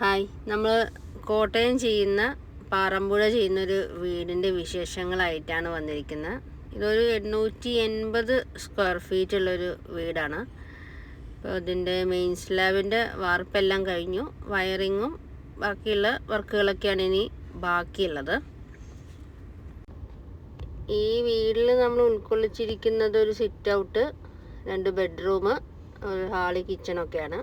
Hi. നമ്മൾ കോട്ടയം ചെയ്യുന്ന പാറമ്പുഴ ചെയ്യുന്നൊരു വീടിന്റെ വിശേഷങ്ങളായിട്ടാണ് വന്നിരിക്കുന്നത് ഇതൊരു എണ്ണൂറ്റി എൺപത് സ്ക്വയർ ഫീറ്റ് ഉള്ളൊരു വീടാണ്. അപ്പോൾ ഇതിന്റെ മെയിൻ സ്ലാബിന്റെ വാർപ്പെല്ലാം കഴിഞ്ഞു. വയറിങ്ങും ബാക്കിയുള്ള വർക്കുകളൊക്കെയാണ് ഇനി ബാക്കിയുള്ളത്. ഈ വീട്ടിൽ നമ്മൾ ഉൾക്കൊള്ളിച്ചിരിക്കുന്നത് ഒരു സിറ്റ് ഔട്ട് രണ്ട് ബെഡ്റൂം ഒരു ഹാൾ കിച്ചണൊക്കെയാണ്.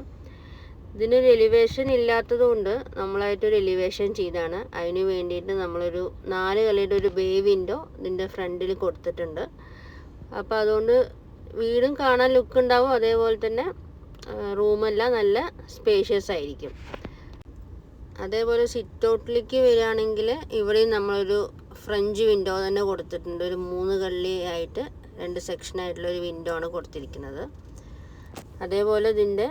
ഇതിനൊരു എലിവേഷൻ ഇല്ലാത്തതുകൊണ്ട് നമ്മളായിട്ടൊരു എലിവേഷൻ ചെയ്താണ്. അതിന് വേണ്ടിയിട്ട് നമ്മളൊരു നാല് കലയുടെ ഒരു ബേ വിൻഡോ ഇതിന്റെ ഫ്രണ്ടിൽ കൊടുത്തിട്ടുണ്ട്. അപ്പോൾ അതുകൊണ്ട് വീടും കാണാൻ ലുക്ക് ഉണ്ടാവും. അതേപോലെ തന്നെ റൂമെല്ലാം നല്ല സ്പേഷ്യസ് ആയിരിക്കും. അതേപോലെ സിറ്റ് ഔട്ടിലേക്ക് വരികയാണെങ്കിൽ ഇവിടെയും നമ്മളൊരു ഫ്രഞ്ച് വിൻഡോ തന്നെ കൊടുത്തിട്ടുണ്ട്. ഒരു മൂന്ന് കള്ളി ആയിട്ട് രണ്ട് സെക്ഷനായിട്ടുള്ള ഒരു വിൻഡോ ആണ് കൊടുത്തിരിക്കുന്നത്. അതേപോലെ ഇതിന്റെ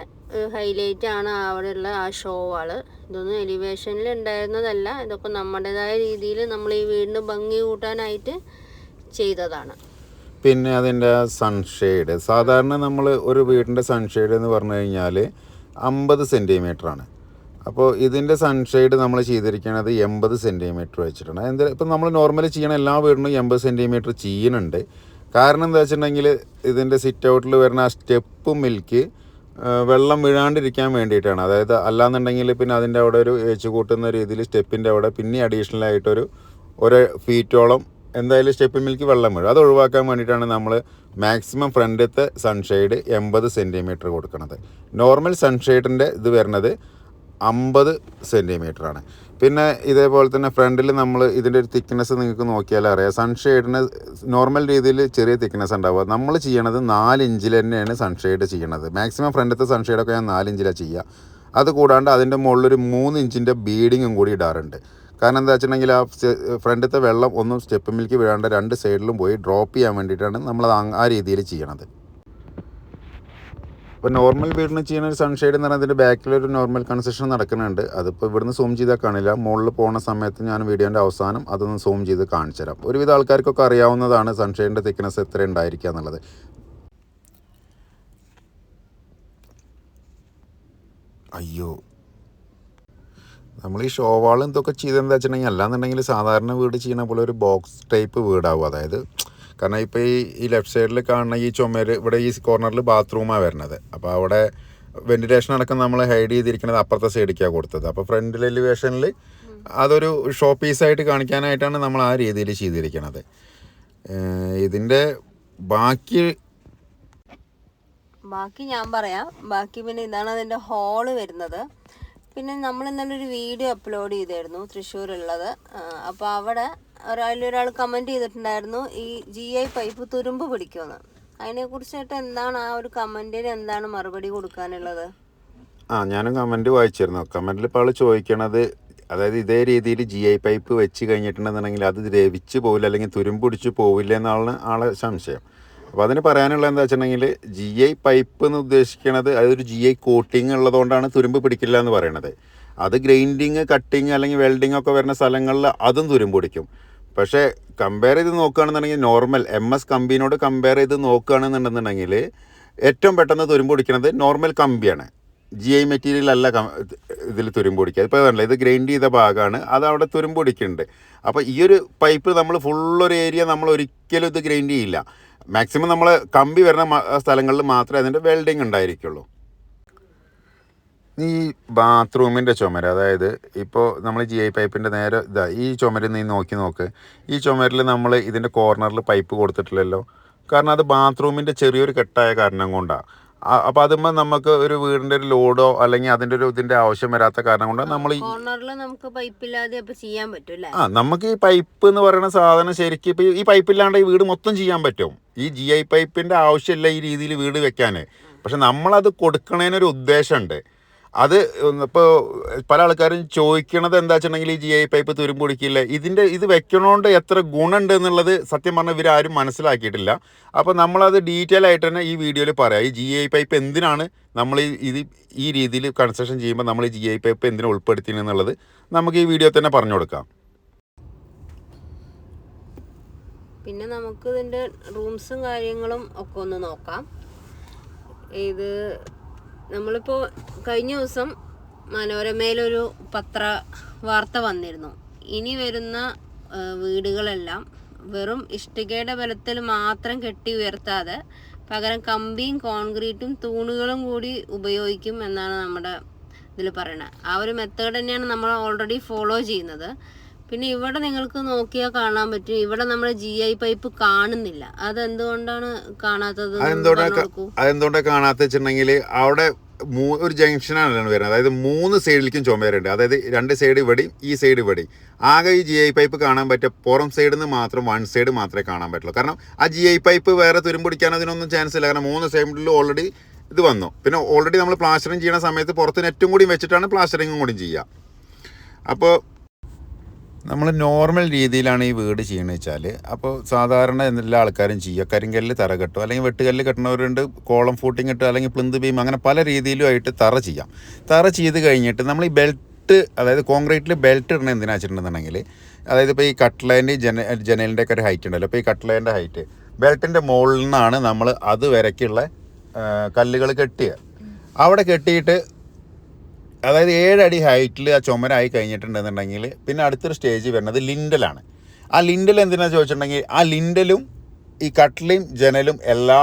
ഹൈലൈറ്റ് ആണ് അവിടെയുള്ള ആ ഷോ ഇതൊന്നും എലിവേഷനിൽ ഉണ്ടായിരുന്നതല്ല ഇതൊക്കെ നമ്മുടേതായ രീതിയിൽ നമ്മൾ ഈ വീടിന് ഭംഗി കൂട്ടാനായിട്ട് ചെയ്തതാണ്. പിന്നെ അതിന്റെ സൺഷെയ്ഡ് സാധാരണ നമ്മൾ ഒരു വീടിന്റെ സൺഷെയ്ഡ് എന്ന് പറഞ്ഞു കഴിഞ്ഞാൽ അമ്പത് ആണ് അപ്പോൾ ഇതിന്റെ സൺഷെയ്ഡ് നമ്മൾ ചെയ്തിരിക്കുന്നത് എൺപത് സെന്റിമീറ്റർ വെച്ചിട്ടുണ്ട് എന്താ ഇപ്പം നമ്മൾ നോർമലി ചെയ്യണ എല്ലാ വീടിനും എൺപത് സെന്റിമീറ്റർ ചെയ്യുന്നുണ്ട് കാരണം എന്താ വെച്ചിട്ടുണ്ടെങ്കിൽ ഇതിന്റെ സിറ്റ് ഔട്ടിൽ വരുന്ന ആ സ്റ്റെപ്പ് മിൽക്ക് വെള്ളം വീഴാണ്ടിരിക്കാൻ വേണ്ടിയിട്ടാണ്. അതായത് അല്ലാന്നുണ്ടെങ്കിൽ പിന്നെ അതിന്റെ അവിടെ ഒരു എച്ച് കൂട്ടുന്ന രീതിയിൽ സ്റ്റെപ്പിന്റെ അവിടെ പിന്നെ അഡീഷണൽ ആയിട്ടൊരു ഒരു ഫീറ്റോളം എന്തായാലും സ്റ്റെപ്പിൻ മിൽക്ക് വെള്ളം വീഴും. അത് ഒഴിവാക്കാൻ വേണ്ടിയിട്ടാണ് നമ്മൾ മാക്സിമം ഫ്രണ്ടത്തെ സൺഷെയ്ഡ് എൺപത് സെന്റിമീറ്റർ കൊടുക്കുന്നത് നോർമൽ സൺഷെയ്ഡിന്റെ ഇത് വരുന്നത് അമ്പത് സെന്റിമീറ്റർ ആണ്. പിന്നെ ഇതേപോലെ തന്നെ ഫ്രണ്ടിൽ നമ്മൾ ഇതിന്റെ ഒരു തിക്നെസ് നിങ്ങൾക്ക് നോക്കിയാൽ അറിയാം. സൺഷെയ്ഡിന് നോർമൽ രീതിയിൽ ചെറിയ തിക്നെസ് ഉണ്ടാവുക നമ്മൾ ചെയ്യണത് നാല് ഇഞ്ചിൽ തന്നെയാണ് സൺഷെയ്ഡ് ചെയ്യണത്. മാക്സിമം ഫ്രണ്ടത്തെ സൺഷെയ്ഡൊക്കെ ഞാൻ നാല് ഇഞ്ചിലാണ് ചെയ്യുക അത് കൂടാണ്ട് അതിന്റെ മുകളിലൊരു മൂന്ന് ഇഞ്ചിന്റെ ബീഡിങ്ങും കൂടി ഇടാറുണ്ട്. കാരണം എന്താ വെച്ചിട്ടുണ്ടെങ്കിൽ ആ ഫ്രണ്ടത്തെ വെള്ളം ഒന്നും സ്റ്റെപ്പ് മിൽക്ക് വീഴാണ്ട് രണ്ട് സൈഡിലും പോയി ഡ്രോപ്പ് ചെയ്യാൻ വേണ്ടിയിട്ടാണ് നമ്മൾ ആ രീതിയിൽ ചെയ്യണത്. ഇപ്പോൾ നോർമൽ വീടിന് ചെയ്യുന്ന ഒരു സൺഷെയ്ഡ് എന്ന് പറഞ്ഞാൽ അതിന്റെ ബാക്കിലൊരു നോർമൽ കൺസ്ട്രക്ഷൻ നടക്കുന്നുണ്ട്. അതിപ്പോൾ ഇവിടുന്ന് സൂം ചെയ്താൽ കാണില്ല. മുകളിൽ പോകുന്ന സമയത്ത് ഞാൻ വീഡിയോന്റെ അവസാനം അതൊന്ന് സൂം ചെയ്ത് കാണിച്ചു തരാം. ഒരുവിധ ആൾക്കാർക്കൊക്കെ അറിയാവുന്നതാണ് സൺഷെയ്ഡിന്റെ തിക്നെസ് എത്ര ഉണ്ടായിരിക്കുക എന്നുള്ളത്. അയ്യോ. നമ്മൾ ഈ ഷോവാളും ഇതൊക്കെ ചെയ്തെന്താ വെച്ചിട്ടുണ്ടെങ്കിൽ അല്ലാന്നുണ്ടെങ്കിൽ സാധാരണ വീട് ചെയ്യണ പോലെ ഒരു ബോക്സ് ടൈപ്പ് വീടാവും. അതായത് കാരണം ഇപ്പോൾ ഈ ഈ ലെഫ്റ്റ് സൈഡിൽ കാണുന്ന ഈ ചുമര് ഇവിടെ ഈ കോർണറിൽ ബാത്റൂമാണ് വരുന്നത്. അപ്പോൾ അവിടെ വെന്റിലേഷൻ അടക്കം നമ്മൾ ഹൈഡ് ചെയ്തിരിക്കുന്നത് അപ്പുറത്തെ സൈഡിലേക്കാണ് കൊടുത്തത്. അപ്പോൾ ഫ്രണ്ട് എലിവേഷനിൽ അതൊരു ഷോ പീസായിട്ട് കാണിക്കാനായിട്ടാണ് നമ്മൾ ആ രീതിയിൽ ചെയ്തിരിക്കുന്നത് ഇതിന്റെ ബാക്കി ബാക്കി ഞാൻ പറയാം. ബാക്കി പിന്നെ ഇതാണ് അതിന്റെ ഹോൾ വരുന്നത്. പിന്നെ നമ്മൾ ഇന്നലെ ഒരു വീഡിയോ അപ്ലോഡ് ചെയ്തായിരുന്നു തൃശ്ശൂരുള്ളത്. അപ്പോൾ അവിടെ ഒരാളൊരാൾ കമന്റ് ചെയ്തിട്ടുണ്ടായിരുന്നു ഈ ജി ഐ പൈപ്പ് തുരുമ്പ് പിടിക്കുമെന്ന്. അതിനെക്കുറിച്ചിട്ട് എന്താണ് ആ ഒരു കമന്റിന് എന്താണ് മറുപടി കൊടുക്കാനുള്ളത്? ആ ഞാനും കമന്റ് വായിച്ചിരുന്നു. കമന്റിൽ ഇപ്പോൾ ആൾ ചോദിക്കണത് അതായത് ഇതേ രീതിയിൽ ജി ഐ പൈപ്പ് വെച്ച് കഴിഞ്ഞിട്ടുണ്ടെന്നുണ്ടെങ്കിൽ അത് ദ്രവിച്ച് പോവില്ല അല്ലെങ്കിൽ തുരുമ്പ് പിടിച്ച് പോവില്ല എന്നാണ് ആളെ സംശയം. അപ്പോൾ അതിന് പറയാനുള്ള എന്താ വെച്ചിട്ടുണ്ടെങ്കിൽ ജി ഐ പൈപ്പ് എന്ന് ഉദ്ദേശിക്കുന്നത് അതൊരു ജി ഐ കോട്ടിങ് ഉള്ളതുകൊണ്ടാണ് തുരുമ്പ് പിടിക്കില്ല എന്ന് പറയണത്. അത് ഗ്രൈൻഡിങ് കട്ടിങ് അല്ലെങ്കിൽ വെൽഡിങ് ഒക്കെ വരുന്ന സ്ഥലങ്ങളിൽ അതും തുരുമ്പ് പിടിക്കും. പക്ഷേ കമ്പയർ ചെയ്ത് നോക്കുകയാണെന്നുണ്ടെങ്കിൽ നോർമൽ എം എസ് കമ്പിനോട് കമ്പയർ ചെയ്ത് നോക്കുകയാണെന്നുണ്ടെന്നുണ്ടെങ്കിൽ ഏറ്റവും പെട്ടെന്ന് തുരുമ്പ് പിടിക്കുന്നത് നോർമൽ കമ്പിയാണ്. ജി ഐ മെറ്റീരിയൽ അല്ല ഇതിൽ തുരുമ്പ് പിടിക്കുക. ഇപ്പോൾ അതല്ല ഇത് ഗ്രൈൻഡ് ചെയ്ത ഭാഗമാണ് അത് അവിടെ തുരുമ്പ് പിടിക്കുന്നുണ്ട്. അപ്പോൾ ഈ ഒരു പൈപ്പ് നമ്മൾ ഫുള്ളൊരു ഏരിയ നമ്മൾ ഒരിക്കലും ഇത് ഗ്രൈൻഡ് ചെയ്യില്ല. മാക്സിമം നമ്മൾ കമ്പി വരുന്ന സ്ഥലങ്ങളിൽ മാത്രമേ അതിന്റെ വെൽഡിങ് ഉണ്ടായിരിക്കുള്ളൂ. ഈ ബാത്റൂമിന്റെ ചുമര് അതായത് ഇപ്പോൾ നമ്മൾ ജി ഐ പൈപ്പിന്റെ നേരെ ഇതാ ഈ ചുമര് നീ നോക്കി നോക്ക്. ഈ ചുമരിൽ നമ്മൾ ഇതിന്റെ കോർണറിൽ പൈപ്പ് കൊടുത്തിട്ടില്ലല്ലോ. കാരണം അത് ബാത്റൂമിന്റെ ചെറിയൊരു കെട്ടായ കാരണം കൊണ്ടാണ് അപ്പോൾ അതുമ്പോൾ നമുക്ക് ഒരു വീടിന്റെ ഒരു ലോഡോ അല്ലെങ്കിൽ അതിന്റെ ഒരു ഇതിന്റെ ആവശ്യം വരാത്ത കാരണം കൊണ്ട് നമ്മൾ നമുക്ക് പൈപ്പില്ലാതെ ചെയ്യാൻ പറ്റും ആ നമുക്ക് ഈ പൈപ്പ് എന്ന് പറയുന്ന സാധനം ശരിക്കും ഇപ്പോൾ ഈ പൈപ്പ് ഇല്ലാണ്ട് ഈ വീട് മൊത്തം ചെയ്യാൻ പറ്റും. ഈ ജി ഐ പൈപ്പിന്റെ ആവശ്യമില്ല ഈ രീതിയിൽ വീട് വെക്കാൻ പക്ഷെ നമ്മളത് കൊടുക്കണേനൊരു ഉദ്ദേശമുണ്ട് അത് ഇപ്പോൾ പല ആൾക്കാരും ചോദിക്കണത് എന്താ വെച്ചിട്ടുണ്ടെങ്കിൽ ഈ ജി ഐ പൈപ്പ് തുരുമ്പ് പിടിക്കില്ല? ഇതിന്റെ ഇത് വെക്കണോണ്ട് എത്ര ഗുണമുണ്ട് എന്നുള്ളത് സത്യം പറഞ്ഞാൽ ഇവരാരും മനസ്സിലാക്കിയിട്ടില്ല. അപ്പോൾ നമ്മളത് ഡീറ്റെയിൽ ആയിട്ട് തന്നെ ഈ വീഡിയോയിൽ പറയാം. ഈ ജി ഐ പൈപ്പ് എന്തിനാണ് നമ്മൾ ഇത് ഈ രീതിയിൽ കൺസ്ട്രക്ഷൻ ചെയ്യുമ്പോൾ നമ്മൾ ഈ ജി ഐ പൈപ്പ് എന്തിനു ഉൾപ്പെടുത്തിയെന്നുള്ളത് നമുക്ക് ഈ വീഡിയോ തന്നെ പറഞ്ഞു കൊടുക്കാം. പിന്നെ നമുക്ക് ഇതിന്റെ റൂംസും കാര്യങ്ങളും ഒക്കെ ഒന്ന് നോക്കാം. ഇത് നമ്മളിപ്പോൾ കഴിഞ്ഞ ദിവസം മനോരമയിലൊരു പത്ര വാർത്ത വന്നിരുന്നു. ഇനി വരുന്ന വീടുകളെല്ലാം വെറും ഇഷ്ടികയുടെ ബലത്തിൽ മാത്രം കെട്ടി ഉയർത്താതെ പകരം കമ്പിയും കോൺക്രീറ്റും തൂണുകളും കൂടി ഉപയോഗിക്കും എന്നാണ് നമ്മുടെ ഇതിൽ പറയുന്നത് ആ ഒരു മെത്തേഡ് തന്നെയാണ് നമ്മൾ ഓൾറെഡി ഫോളോ ചെയ്യുന്നത്. പിന്നെ ഇവിടെ നിങ്ങൾക്ക് നോക്കിയാൽ കാണാൻ പറ്റും. ഇവിടെ നമ്മൾ ജി ഐ പൈപ്പ് കാണുന്നില്ല. അതെന്തുകൊണ്ടാണ് കാണാത്തത്. അതെന്തുകൊണ്ടാണ് കാണാത്ത വെച്ചിട്ടുണ്ടെങ്കിൽ അവിടെ ഒരു ജംഗ്ഷനാണ് വരുന്നത് അതായത് മൂന്ന് സൈഡിലേക്കും ചുമരുണ്ട്. അതായത് രണ്ട് സൈഡ് ഇവിടെയും ഈ സൈഡ് ഇവിടെയും. ആകെ ഈ ജി ഐ പൈപ്പ് കാണാൻ പറ്റുക പുറം സൈഡിൽ നിന്ന് മാത്രം വൺ സൈഡ് മാത്രമേ കാണാൻ പറ്റുള്ളൂ. കാരണം ആ ജി ഐ പൈപ്പ് വേറെ തുരുമ്പിടിക്കാൻ അതിനൊന്നും ചാൻസ് ഇല്ല. കാരണം മൂന്ന് സൈഡിൽ ഓൾറെഡി ഇത് വന്നു. പിന്നെ ഓൾറെഡി നമ്മൾ പ്ലാസ്റ്ററിങ് ചെയ്യുന്ന സമയത്ത് പുറത്ത് നെറ്റും കൂടി വെച്ചിട്ടാണ് പ്ലാസ്റ്ററിങ്ങും കൂടി ചെയ്യുക. അപ്പോൾ നമ്മൾ നോർമൽ രീതിയിലാണ് ഈ വീട് ചെയ്യണമെന്ന് വെച്ചാൽ അപ്പോൾ സാധാരണ എല്ലാ ആൾക്കാരും ചെയ്യുക. കരിങ്കല്ല് തറ കെട്ടും അല്ലെങ്കിൽ വെട്ടുകല്ല് കെട്ടുന്നവരുണ്ട് കോളം ഫൂട്ടിങ് ഇട്ട് അല്ലെങ്കിൽ പ്ലിന്ത് ബീം അങ്ങനെ പല രീതിയിലും ആയിട്ട് തറ ചെയ്യാം. തറ ചെയ്ത് കഴിഞ്ഞിട്ട് നമ്മൾ ഈ ബെൽറ്റ് അതായത് കോൺക്രീറ്റിൽ ബെൽറ്റ് ഇടണം എന്തിനാ വെച്ചിട്ടുണ്ടെന്നുണ്ടെങ്കിൽ അതായത് ഇപ്പോൾ ഈ കട്ട്ലൈന്റെ ജന ജനലിന്റെ ഒക്കെ ഒരു ഹൈറ്റ് ഉണ്ടല്ലോ. അപ്പോൾ ഈ കട്ട്ലൈന്റെ ഹൈറ്റ് ബെൽറ്റിന്റെ മുകളിൽ നിന്നാണ് നമ്മൾ അത് വരയ്ക്കുള്ള കല്ലുകൾ കെട്ടിയത് അവിടെ കെട്ടിയിട്ട് അതായത് ഏഴടി ഹൈറ്റിൽ ആ ചുമരായി കഴിഞ്ഞിട്ടുണ്ടെന്നുണ്ടെങ്കിൽ പിന്നെ അടുത്തൊരു സ്റ്റേജ് വരുന്നത് ലിൻഡലാണ് ആ ലിൻഡൽ എന്തിനാണെന്ന് ചോദിച്ചിട്ടുണ്ടെങ്കിൽ ആ ലിൻഡലും ഈ കട്ടിലും ജനലും എല്ലാ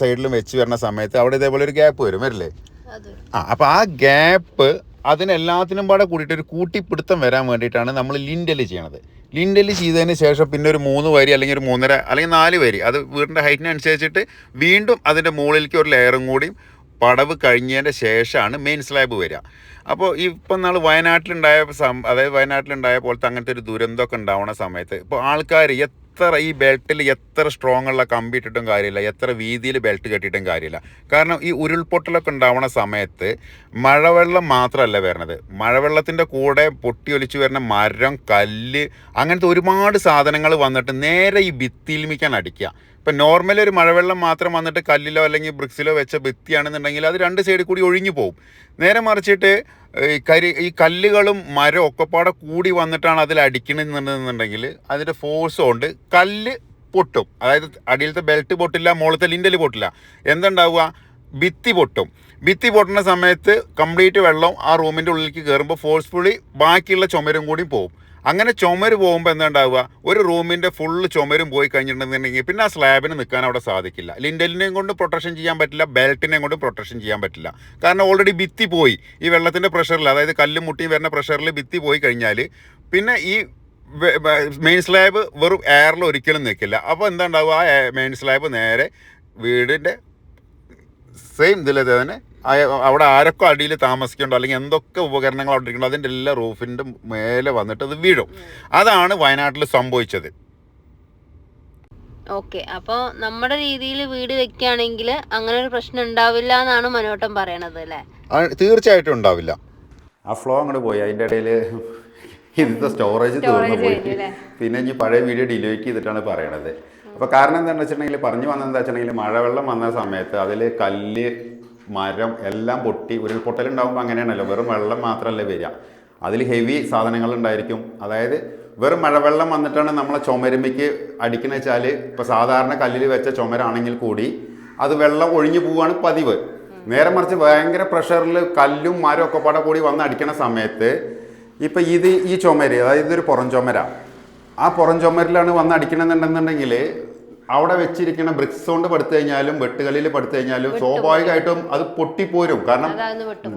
സൈഡിലും വെച്ച് വരുന്ന സമയത്ത് അവിടെ ഇതേപോലെ ഒരു ഗ്യാപ്പ് വരും വരില്ലേ? ആ അപ്പോൾ ആ ഗ്യാപ്പ് അതിനെല്ലാത്തിനും പാടെ കൂടിയിട്ട് ഒരു കൂട്ടിപ്പിടുത്തം വരാൻ വേണ്ടിയിട്ടാണ് നമ്മൾ ലിൻഡൽ ചെയ്യണത്. ലിൻഡൽ ചെയ്തതിന് ശേഷം പിന്നെ ഒരു മൂന്ന് വരി അല്ലെങ്കിൽ ഒരു മൂന്നര അല്ലെങ്കിൽ നാല് വരി അത് വീടിന്റെ ഹൈറ്റിനനുസരിച്ചിട്ട് വീണ്ടും അതിന്റെ മുകളിലേക്ക് ഒരു ലെയറും കൂടിയും പടവ് കഴിഞ്ഞതിന്റെ ശേഷമാണ് മെയിൻ സ്ലാബ് വരിക അപ്പോൾ ഇപ്പം നമ്മൾ വയനാട്ടിലുണ്ടായ സം അതായത് വയനാട്ടിലുണ്ടായ പോലത്തെ അങ്ങനത്തെ ഒരു ദുരന്തമൊക്കെ ഉണ്ടാവുന്ന സമയത്ത് ഇപ്പോൾ ആൾക്കാർ എത്ര ഈ ബെൽറ്റിൽ എത്ര സ്ട്രോങ് ഉള്ള കമ്പി ഇട്ടിട്ടും കാര്യമില്ല എത്ര വീതിയിൽ ബെൽറ്റ് കെട്ടിയിട്ടും കാര്യമില്ല. കാരണം ഈ ഉരുൾപൊട്ടലൊക്കെ ഉണ്ടാവുന്ന സമയത്ത് മഴവെള്ളം മാത്രമല്ല വരുന്നത് മഴവെള്ളത്തിന്റെ കൂടെ പൊട്ടിയൊലിച്ച് വരുന്ന മരം കല്ല് അങ്ങനത്തെ ഒരുപാട് സാധനങ്ങൾ വന്നിട്ട് നേരെ ഈ ഭിത്തിയിൽമിക്കാൻ അടിക്കുക ഇപ്പം നോർമൽ ഒരു മഴവെള്ളം മാത്രം വന്നിട്ട് കല്ലിലോ അല്ലെങ്കിൽ ബ്രിക്സിലോ വെച്ച ഭിത്തിയാണെന്നുണ്ടെങ്കിൽ അത് രണ്ട് സൈഡിൽ കൂടി ഒഴിഞ്ഞു പോകും നേരെ മറിച്ചിട്ട് ഈ കരി ഈ കല്ലുകളും മരവും ഒക്കെപ്പാടെ കൂടി വന്നിട്ടാണ് അതിൽ അടിക്കണമെന്നുണ്ടെങ്കിൽ അതിന്റെ ഫോഴ്സ് കൊണ്ട് കല്ല് പൊട്ടും. അതായത് അടിയിലത്തെ ബെൽറ്റ് പൊട്ടില്ല മുകളിലത്തെ ലിൻഡൽ പൊട്ടില്ല. എന്തുണ്ടാവുക? ഭിത്തി പൊട്ടും. ഭിത്തി പൊട്ടുന്ന സമയത്ത് കംപ്ലീറ്റ് വെള്ളം ആ റൂമിന്റെ ഉള്ളിലേക്ക് കയറുമ്പോൾ ഫോഴ്സ്ഫുള്ളി ബാക്കിയുള്ള ചുമരും കൂടി പോകും അങ്ങനെ ചുമര് പോകുമ്പോൾ എന്താ ഉണ്ടാവുക ഒരു റൂമിന്റെ ഫുള്ള് ചുമരും പോയി കഴിഞ്ഞിട്ടുണ്ടെന്നുണ്ടെങ്കിൽ പിന്നെ ആ സ്ലാബിന് നിൽക്കാൻ അവിടെ സാധിക്കില്ല. ലിൻഡലിനെയും കൊണ്ട് പ്രൊട്ടക്ഷൻ ചെയ്യാൻ പറ്റില്ല ബെൽറ്റിനെയും കൊണ്ട് പ്രൊട്ടക്ഷൻ ചെയ്യാൻ പറ്റില്ല. കാരണം ഓൾറെഡി ഭിത്തി പോയി. ഈ വെള്ളത്തിന്റെ പ്രഷറിൽ അതായത് കല്ലും മുട്ടിയും വരുന്ന പ്രഷറിൽ ഭിത്തി പോയി കഴിഞ്ഞാൽ പിന്നെ ഈ മെയിൻ സ്ലാബ് വെറും എയറിൽ ഒരിക്കലും നിൽക്കില്ല. അപ്പോൾ എന്താ ഉണ്ടാവുക ആ മെയിൻ സ്ലാബ് നേരെ വീടിന്റെ സെയിം ഇതിൽ തന്നെ. അവിടെ ആരൊക്കെ അടിയിൽ താമസിക്കണ്ടോ അല്ലെങ്കിൽ എന്തൊക്കെ ഉപകരണങ്ങൾ അവിടെ ഇരിക്കണ്ടോ അതിന്റെ എല്ലാ റൂഫിന്റെ മേലെ വന്നിട്ട് അത് വീഴും. അതാണ് വയനാട്ടിൽ സംഭവിച്ചത്. ഓക്കെ അപ്പോൾ നമ്മുടെ രീതിയിൽ വീട് വെക്കുകയാണെങ്കിൽ അങ്ങനെ ഒരു പ്രശ്നം ഉണ്ടാവില്ല എന്നാണ് മനോട്ടം പറയണത് അല്ലേ? തീർച്ചയായിട്ടും ഉണ്ടാവില്ല. ആ ഫ്ലോ അങ്ങോട്ട് പോയി. അതിന്റെ ഇടയിൽ ഇതിന്റെ സ്റ്റോറേജ് തീർന്നു പോയി. പിന്നെ ഇനി പഴയ വീഡിയോ ഡിലീറ്റ് ചെയ്തിട്ടാണ് പറയണത്. അപ്പോൾ കാരണം എന്താണെന്ന് വെച്ചിട്ടുണ്ടെങ്കിൽ പറഞ്ഞു വന്നത് എന്താ വെച്ചിട്ടുണ്ടെങ്കിൽ മഴവെള്ളം വന്ന സമയത്ത് അതിൽ കല്ല് മരം എല്ലാം പൊട്ടി ഉരുൾപൊട്ടലുണ്ടാകുമ്പോൾ അങ്ങനെയാണല്ലോ. വെറും വെള്ളം മാത്രമല്ലേ വരിക. അതിൽ ഹെവി സാധനങ്ങൾ ഉണ്ടായിരിക്കും. അതായത് വെറും മഴവെള്ളം വന്നിട്ടാണ് നമ്മളെ ചുമരുമ്പയ്ക്ക് അടിക്കുന്ന വെച്ചാൽ ഇപ്പോൾ സാധാരണ കല്ലിൽ വെച്ച ചുമരാണെങ്കിൽ കൂടി അത് വെള്ളം ഒഴിഞ്ഞു പോവുകയാണ് പതിവ്. നേരെ മറിച്ച് ഭയങ്കര പ്രഷറിൽ കല്ലും മരം ഒക്കെ പാടെ കൂടി വന്ന് അടിക്കണ സമയത്ത് ഇപ്പം ഇത് ഈ ചുമര് അതായത് ഇതൊരു പുറം ചുമര. ആ പുറം ചുമരിലാണ് വന്ന് അടിക്കണമെന്നുണ്ടെന്നുണ്ടെങ്കിൽ അവിടെ വെച്ചിരിക്കുന്ന ബ്രിക്സ് കൊണ്ട് പടുത്തു കഴിഞ്ഞാലും വെട്ടുകല്ലിൽ പടുത്തു കഴിഞ്ഞാലും സ്വാഭാവികമായിട്ടും അത് പൊട്ടിപ്പോരും. കാരണം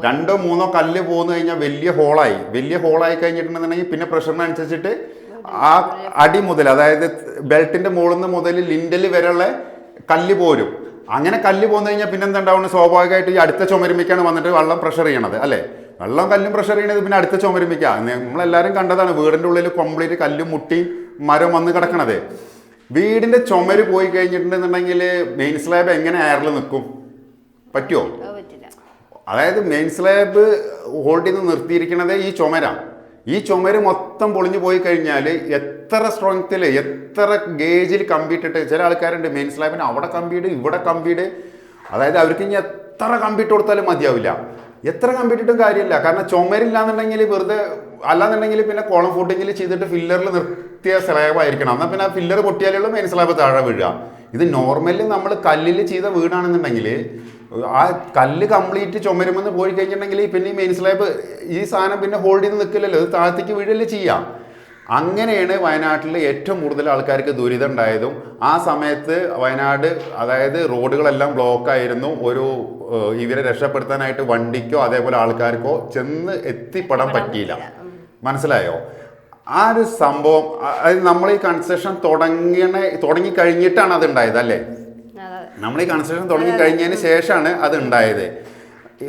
രണ്ടോ മൂന്നോ കല്ല് പോന്നു കഴിഞ്ഞാൽ വലിയ ഹോളായി. വലിയ ഹോളായി കഴിഞ്ഞിട്ടുണ്ടെന്നുണ്ടെങ്കിൽ പിന്നെ പ്രഷറിനനുസരിച്ചിട്ട് ആ അടി മുതൽ അതായത് ബെൽറ്റിന്റെ മുകളിൽ നിന്ന് മുതൽ ലിൻഡൽ വരെയുള്ള കല്ല് പോരും. അങ്ങനെ കല്ല് പോന്നു കഴിഞ്ഞാൽ പിന്നെ എന്താ ഉണ്ടാവുന്നത് സ്വാഭാവികമായിട്ട് ഈ അടുത്ത ചുമരുമ്പിക്കാണ് വന്നിട്ട് വെള്ളം പ്രഷർ ചെയ്യണത് അല്ലേ? വെള്ളം കല്ലും പ്രഷർ ചെയ്യണത് പിന്നെ അടുത്ത ചുമരുമ്പിക്ക നമ്മളെല്ലാവരും കണ്ടതാണ് വീടിന്റെ ഉള്ളിൽ കംപ്ലീറ്റ് കല്ലും മുട്ടിയും മരം വന്ന് കിടക്കണത്. വീടിന്റെ ചുമര് പോയി കഴിഞ്ഞിട്ടുണ്ടെന്നുണ്ടെങ്കിൽ മെയിൻ സ്ലാബ് എങ്ങനെ എയറിൽ നിൽക്കും പറ്റുമോ അതായത് മെയിൻ സ്ലാബ് ഹോൾഡ് ചെയ്ത് നിർത്തിയിരിക്കുന്നത് ഈ ചുമരാണ് ഈ ചുമര് മൊത്തം പൊളിഞ്ഞു പോയി കഴിഞ്ഞാൽ എത്ര സ്ട്രെങ്ത്തിൽ എത്ര ഗേജിൽ കമ്പിയിട്ടിട്ട് ചില ആൾക്കാരുണ്ട് മെയിൻ സ്ലാബിന് അവിടെ കമ്പിയിട് ഇവിടെ കമ്പിയിട് അതായത് അവർക്ക് ഇനി എത്ര കമ്പിയിട്ട് കൊടുത്താലും മതിയാവില്ല. എത്ര കമ്പിയിട്ടിട്ടും കാര്യമില്ല. കാരണം ചുമരില്ലാന്നുണ്ടെങ്കിൽ വെറുതെ അല്ലാന്നുണ്ടെങ്കിൽ പിന്നെ കോളം ഫൂട്ടിങ്ങിൽ ചെയ്തിട്ട് ഫില്ലറിൽ നിർത്തിയ സ്ലാബ് ആയിരിക്കണം എന്നാൽ പിന്നെ ആ ഫില്ലർ പൊട്ടിയാലുള്ള മെയിൻ സ്ലാബ് താഴെ വീഴുക. ഇത് നോർമലി നമ്മൾ കല്ലിൽ ചെയ്ത വീടാണെന്നുണ്ടെങ്കിൽ ആ കല്ല് കംപ്ലീറ്റ് ചുമരുമെന്ന് പോയി കഴിഞ്ഞിട്ടുണ്ടെങ്കിൽ പിന്നെ ഈ മെയിൻ സ്ലാബ് ഈ സാധനം പിന്നെ ഹോൾഡ് ചെയ്ത് നിൽക്കില്ലല്ലോ. ഇത് താഴത്തേക്ക് വീഴല്ലേ ചെയ്യാം. അങ്ങനെയാണ് വയനാട്ടിൽ ഏറ്റവും കൂടുതൽ ആൾക്കാർക്ക് ദുരിതം ഉണ്ടായതും. ആ സമയത്ത് വയനാട് അതായത് റോഡുകളെല്ലാം ബ്ലോക്കായിരുന്നു ഒരു ഇവരെ രക്ഷപ്പെടുത്താനായിട്ട് വണ്ടിക്കോ അതേപോലെ ആൾക്കാർക്കോ ചെന്ന് എത്തിപ്പെടാൻ പറ്റിയില്ല. മനസ്സിലായോ? ആ ഒരു സംഭവം അതായത് നമ്മൾ ഈ കൺസ്ട്രക്ഷൻ തുടങ്ങിയ തുടങ്ങി കഴിഞ്ഞിട്ടാണ് അത്. ഉണ്ടായത് അല്ലേ നമ്മൾ ഈ കൺസ്ട്രക്ഷൻ തുടങ്ങി കഴിഞ്ഞതിന് ശേഷമാണ് അത് ഉണ്ടായത്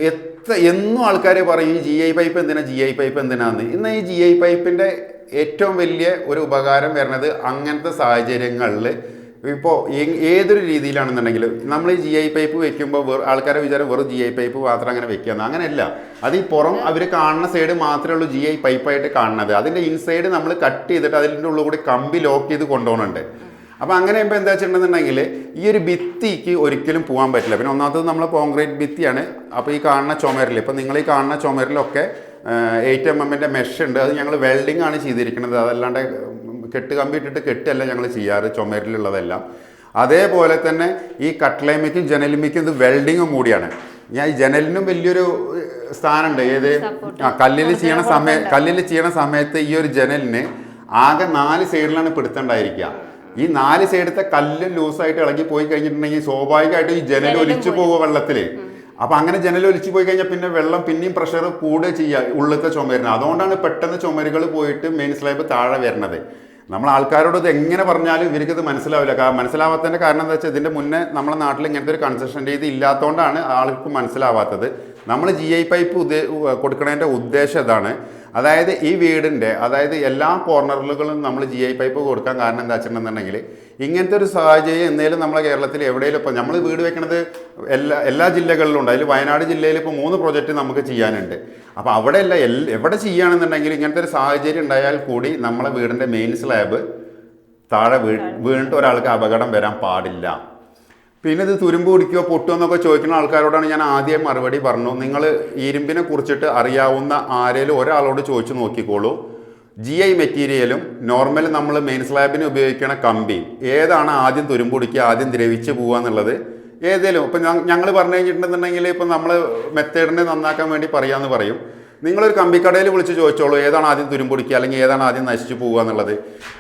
എത്ര എന്നും ആൾക്കാർ പറയും ഈ ജി ഐ പൈപ്പ് എന്തിനാ ജി ഐ പൈപ്പ് എന്തിനാന്ന്? ഇന്ന് ഈ ജി ഐ പൈപ്പിന്റെ ഏറ്റവും വലിയ ഒരു ഉപകാരം വരുന്നത് അങ്ങനത്തെ സാഹചര്യങ്ങളിൽ ഇപ്പോൾ ഏതൊരു രീതിയിലാണെന്നുണ്ടെങ്കിലും നമ്മൾ ഈ ജി ഐ പൈപ്പ് വെക്കുമ്പോൾ വെറു ആൾക്കാരെ വിചാരം വെറും ജി ഐ പൈപ്പ് മാത്രം അങ്ങനെ വെക്കുകയെന്ന് അങ്ങനെയല്ല. അത് ഈ പുറം അവർ കാണുന്ന സൈഡ് മാത്രമേ ഉള്ളൂ ജി ഐ പൈപ്പായിട്ട് കാണുന്നത്. അതിന്റെ ഇൻസൈഡ് നമ്മൾ കട്ട് ചെയ്തിട്ട് അതിന്റെ ഉള്ളിൽ കൂടി കമ്പി ലോക്ക് ചെയ്ത് കൊണ്ടുപോകുന്നുണ്ട് അപ്പോൾ അങ്ങനെ ഇപ്പോൾ എന്താ വെച്ചിട്ടുണ്ടെന്നുണ്ടെങ്കിൽ ഈ ഒരു ഭിത്തിക്ക് ഒരിക്കലും പോകാൻ പറ്റില്ല. പിന്നെ ഒന്നാമത്തത് നമ്മൾ കോൺക്രീറ്റ് ഭിത്തിയാണ്. അപ്പോൾ ഈ കാണുന്ന ചുമരിൽ ഇപ്പോൾ നിങ്ങൾ ഈ കാണുന്ന ചുമരിലൊക്കെ എയ്റ്റ് എം എമ്മിന്റെ മെഷ് ഉണ്ട്. അത് ഞങ്ങൾ വെൽഡിംഗ് ആണ് ചെയ്തിരിക്കുന്നത്. അതല്ലാണ്ട് കെട്ട് കമ്പി ഇട്ടിട്ട് കെട്ടല്ല ഞങ്ങൾ ചെയ്യാറ് ചുമരിലുള്ളതെല്ലാം. അതേപോലെ തന്നെ ഈ കട്ട്ലൈമയ്ക്കും ജനലിമയ്ക്കും ഇത് വെൽഡിങ്ങും കൂടിയാണ്. ഞാൻ ഈ ജനലിനും വലിയൊരു സ്ഥാനമുണ്ട്. ഏത്? ആ കല്ലിൽ ചെയ്യണ സമയ കല്ലിൽ ചെയ്യണ സമയത്ത് ഈ ഒരു ജനലിന് ആകെ നാല് സൈഡിലാണ് പിടുത്തണ്ടായിരിക്കുക ഈ നാല് സൈഡത്തെ കല്ല് ലൂസായിട്ട് ഇളകി പോയി കഴിഞ്ഞിട്ടുണ്ടെങ്കിൽ സ്വാഭാവികമായിട്ടും ഈ ജനൽ ഒലിച്ചു പോകുക വെള്ളത്തിൽ അപ്പൊ അങ്ങനെ ജനൽ ഒലിച്ചു പോയി കഴിഞ്ഞാൽ പിന്നെ വെള്ളം പിന്നെയും പ്രഷർ കൂടുക ചെയ്യുക ഉള്ളിലത്തെ ചുമരിന്. അതുകൊണ്ടാണ് പെട്ടെന്ന് ചുമരുകൾ പോയിട്ട് മെയിൻ സ്ലാബ് താഴെ വരുന്നത് നമ്മൾ ആൾക്കാരോട് ഇത് എങ്ങനെ പറഞ്ഞാലും ഇവർക്ക് ഇത് മനസ്സിലാവില്ല. കാരണം മനസ്സിലാവാത്തതിന്റെ കാരണം എന്താ വെച്ചാൽ ഇതിന്റെ മുന്നേ നമ്മുടെ നാട്ടിൽ ഇങ്ങനത്തെ ഒരു കൺസെഷൻ രീതി ഇല്ലാത്തതുകൊണ്ടാണ് ആൾക്ക് മനസ്സിലാവാത്തത്. നമ്മൾ ജി ഐ പൈപ്പ് ഉദ്ദേ കൊടുക്കുന്നതിന്റെ ഉദ്ദേശം ഇതാണ് അതായത് ഈ വീടിന്റെ അതായത് എല്ലാ കോർണറുകളും നമ്മൾ ജി ഐ പൈപ്പ് കൊടുക്കാൻ കാരണം എന്താ വെച്ചിട്ടുണ്ടെന്നുണ്ടെങ്കിൽ ഇങ്ങനത്തെ ഒരു സാഹചര്യം എന്തെങ്കിലും നമ്മളെ കേരളത്തിൽ എവിടെയെങ്കിലും ഇപ്പോൾ നമ്മൾ വീട് വെക്കണത് എല്ലാ എല്ലാ ജില്ലകളിലും ഉണ്ട്. അതിൽ വയനാട് ജില്ലയിൽ ഇപ്പോൾ മൂന്ന് പ്രോജക്റ്റ് നമുക്ക് ചെയ്യാനുണ്ട്. അപ്പോൾ അവിടെയല്ല എവിടെ ചെയ്യുകയാണെന്നുണ്ടെങ്കിൽ ഇങ്ങനത്തെ ഒരു സാഹചര്യം ഉണ്ടായാൽ കൂടി നമ്മളെ വീടിന്റെ മെയിൻ സ്ലാബ് താഴെ വീ വീണിട്ട് ഒരാൾക്ക് അപകടം വരാൻ പാടില്ല. പിന്നെ ഇത് തുരുമ്പ് പിടിക്കുകയോ പൊട്ടുമോ എന്നൊക്കെ ചോദിക്കുന്ന ആൾക്കാരോടാണ് ഞാൻ ആദ്യം മറുപടി പറഞ്ഞു നിങ്ങൾ ഇരുമ്പിനെ കുറിച്ചിട്ട് അറിയാവുന്ന ആരേലും ഒരാളോട് ചോദിച്ചു നോക്കിക്കോളൂ. ജി ഐ മെറ്റീരിയലും നോർമൽ നമ്മൾ മെയിൻ സ്ലാബിന് ഉപയോഗിക്കുന്ന കമ്പി. ഏതാണ് ആദ്യം തുരുമ്പ് പിടിക്കുക ആദ്യം ദ്രവിച്ച് പോകുക എന്നുള്ളത്? ഏതേലും ഇപ്പം ഞങ്ങൾ പറഞ്ഞു കഴിഞ്ഞിട്ടുണ്ടെന്നുണ്ടെങ്കിൽ ഇപ്പം നമ്മൾ മെത്തേഡിനെ നന്നാക്കാൻ വേണ്ടി പറയാമെന്ന് പറയും. നിങ്ങളൊരു കമ്പിക്കടയിൽ വിളിച്ച് ചോദിച്ചോളൂ ഏതാണ് ആദ്യം തുരുമ്പൊടിക്കുക അല്ലെങ്കിൽ ഏതാണ് ആദ്യം നശിച്ചു പോകുക എന്നുള്ളത്.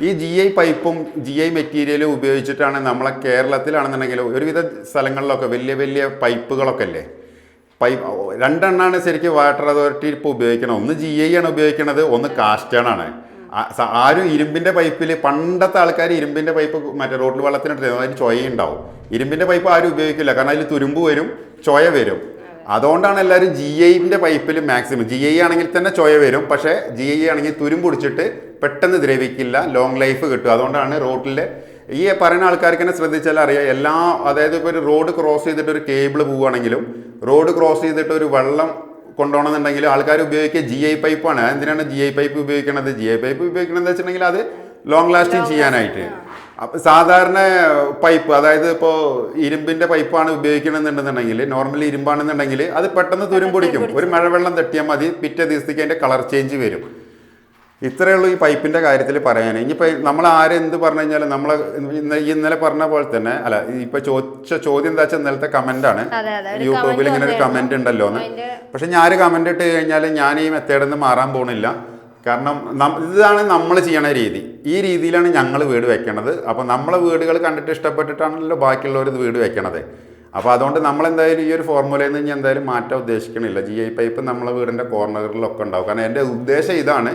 ഈ ജി ഐ പൈപ്പും ജി ഐ മെറ്റീരിയലും ഉപയോഗിച്ചിട്ടാണ് നമ്മളെ കേരളത്തിലാണെന്നുണ്ടെങ്കിൽ ഒരുവിധ സ്ഥലങ്ങളിലൊക്കെ വലിയ വലിയ പൈപ്പുകളൊക്കെ അല്ലേ പൈപ്പ് രണ്ടെണ്ണമാണ് ശരിക്കും വാട്ടർ അതോറിറ്റി ഇപ്പോൾ ഉപയോഗിക്കണം ഒന്ന് ജി ഐ ആണ് ഉപയോഗിക്കണത് ഒന്ന് കാസ്റ്റേൺ ആണ് ആരും ഇരുമ്പിന്റെ പൈപ്പിൽ പണ്ടത്തെ ആൾക്കാർ ഇരുമ്പിന്റെ പൈപ്പ് മറ്റേ റോഡിൽ വെള്ളത്തിനിട്ട് അതിന് ചൊയയുണ്ടാവും ഇരുമ്പിന്റെ പൈപ്പ് ആരും ഉപയോഗിക്കില്ല കാരണം അതിൽ തുരുമ്പ് വരും ചൊയ വരും. അതുകൊണ്ടാണ് എല്ലാവരും ജി ഐന്റെ പൈപ്പിൽ മാക്സിമം ജി ഐ ആണെങ്കിൽ തന്നെ ചൊയ വരും പക്ഷേ ജി ഐ ആണെങ്കിൽ തുരുമ്പൊടിച്ചിട്ട് പെട്ടെന്ന് ദ്രവിക്കില്ല ലോങ് ലൈഫ് കിട്ടും. അതുകൊണ്ടാണ് റോട്ടിലെ ഈ പറയുന്ന ആൾക്കാർക്ക് തന്നെ ശ്രദ്ധിച്ചാൽ അറിയാം എല്ലാ അതായത് ഇപ്പോൾ ഒരു റോഡ് ക്രോസ് ചെയ്തിട്ട് ഒരു കേബിൾ പോവുകയാണെങ്കിലും റോഡ് ക്രോസ് ചെയ്തിട്ട് ഒരു വെള്ളം കൊണ്ടുപോകണമെന്നുണ്ടെങ്കിൽ ആൾക്കാർ ഉപയോഗിക്കുക ജി ഐ പൈപ്പാണ് എന്തിനാണ് ജി ഐ പൈപ്പ് ഉപയോഗിക്കുന്നത് ജി ഐ പൈപ്പ് ഉപയോഗിക്കണമെന്ന് വെച്ചിട്ടുണ്ടെങ്കിൽ അത് ലോങ് ലാസ്റ്റിംഗ് ചെയ്യാനായിട്ട്. സാധാരണ പൈപ്പ് അതായത് ഇപ്പോൾ ഇരുമ്പിന്റെ പൈപ്പാണ് ഉപയോഗിക്കണമെന്നുണ്ടെന്നുണ്ടെങ്കിൽ നോർമലി ഇരുമ്പാണെന്നുണ്ടെങ്കിൽ അത് പെട്ടെന്ന് തുരുമ്പൊടിക്കും ഒരു മഴവെള്ളം തട്ടിയാൽ മതി പിറ്റേ ദിവസത്തേക്ക് അതിന്റെ കളർ ചേഞ്ച് വരും. ഇത്രയേ ഉള്ളൂ ഈ പൈപ്പിന്റെ കാര്യത്തിൽ പറയാൻ ഇനിയിപ്പോൾ നമ്മൾ ആരെന്ത് പറഞ്ഞു കഴിഞ്ഞാൽ നമ്മൾ ഇന്നലെ പറഞ്ഞ പോലെ തന്നെ അല്ല ഇപ്പൊ ചോദിച്ച ചോദ്യം എന്താ വെച്ചാൽ ഇന്നലത്തെ കമന്റ് ആണ്. അതെ അതെ ഒരു യൂട്യൂബിൽ ഇങ്ങനെ ഒരു. കമന്റ് ഉണ്ടല്ലോ എന്ന്. പക്ഷെ ഞാൻ ഒരു കമന്റ് ഇട്ട് കഴിഞ്ഞാൽ ഞാൻ ഈ മെത്തേഡിൽ നിന്ന് മാറാൻ പോണില്ല. കാരണം ഇതാണ് നമ്മൾ ചെയ്യണ രീതി. ഈ രീതിയിലാണ് ഞങ്ങൾ വീട് വെക്കണത്. അപ്പോൾ നമ്മളെ വീടുകൾ കണ്ടിട്ട് ഇഷ്ടപ്പെട്ടിട്ടാണല്ലോ ബാക്കിയുള്ളവർ ഇത് വീട് വെക്കണത്. അപ്പോൾ അതുകൊണ്ട് നമ്മൾ എന്തായാലും ഈ ഒരു ഫോർമുലയിൽ നിന്ന് എന്തായാലും മാറ്റാൻ ഉദ്ദേശിക്കണില്ല. ജി ഐ പൈപ്പ് നമ്മളെ വീടിന്റെ കോർണറുകളിലൊക്കെ ഉണ്ടാവും. കാരണം എന്റെ ഉദ്ദേശം ഇതാണ്.